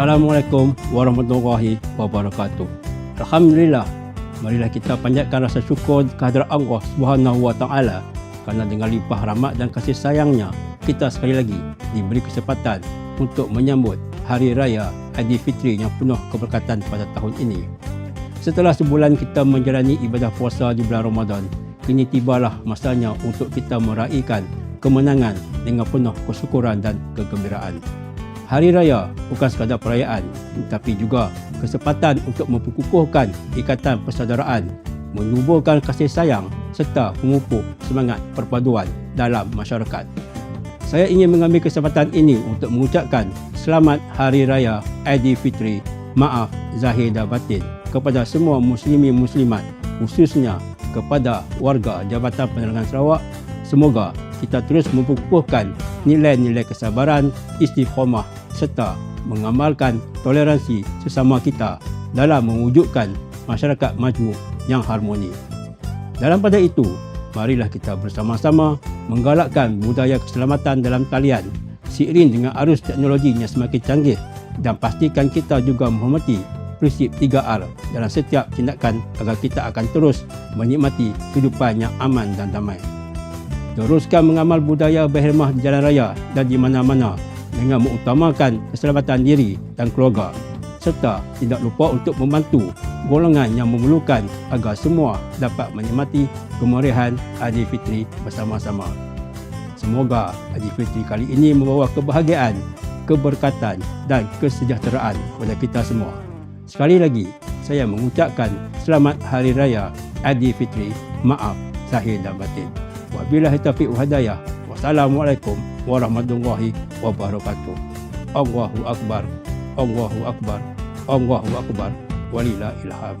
Assalamualaikum warahmatullahi wabarakatuh. Alhamdulillah, marilah kita panjatkan rasa syukur kehadrat Allah Subhanahu wa taala kerana dengan limpah rahmat dan kasih sayangnya kita sekali lagi diberi kesempatan untuk menyambut Hari Raya Aidilfitri yang penuh keberkatan pada tahun ini. Setelah sebulan kita menjalani ibadah puasa di bulan Ramadan, kini tibalah masanya untuk kita meraihkan kemenangan dengan penuh kesyukuran dan kegembiraan. Hari Raya bukan sekadar perayaan tetapi juga kesempatan untuk memperkukuhkan ikatan persaudaraan, menyuburkan kasih sayang serta memupuk semangat perpaduan dalam masyarakat. Saya ingin mengambil kesempatan ini untuk mengucapkan Selamat Hari Raya Aidilfitri, maaf zahir dan batin kepada semua muslimin muslimat khususnya kepada warga Jabatan Penerangan Sarawak. Semoga kita terus memperkukuhkan nilai-nilai kesabaran, istiqomah serta mengamalkan toleransi sesama kita dalam mewujudkan masyarakat majmuk yang harmoni. Dalam pada itu, marilah kita bersama-sama menggalakkan budaya keselamatan dalam talian seiring dengan arus teknologi yang semakin canggih dan pastikan kita juga menghormati prinsip 3R dalam setiap tindakan agar kita akan terus menikmati kehidupan yang aman dan damai. Teruskan mengamal budaya berhemah di jalan raya dan di mana-mana dengan mengutamakan keselamatan diri dan keluarga serta tidak lupa untuk membantu golongan yang memerlukan agar semua dapat menikmati kemeriahan Aidilfitri bersama-sama. Semoga Aidilfitri kali ini membawa kebahagiaan, keberkatan dan kesejahteraan kepada kita semua. Sekali lagi, saya mengucapkan Selamat Hari Raya Aidilfitri. Maaf zahir dan batin. Wabillahi taufiq wa hidayah. Wassalamualaikum warahmatullahi wabarakatuh. Allahu akbar. Allahu akbar. Allahu akbar. Walillahil hamd.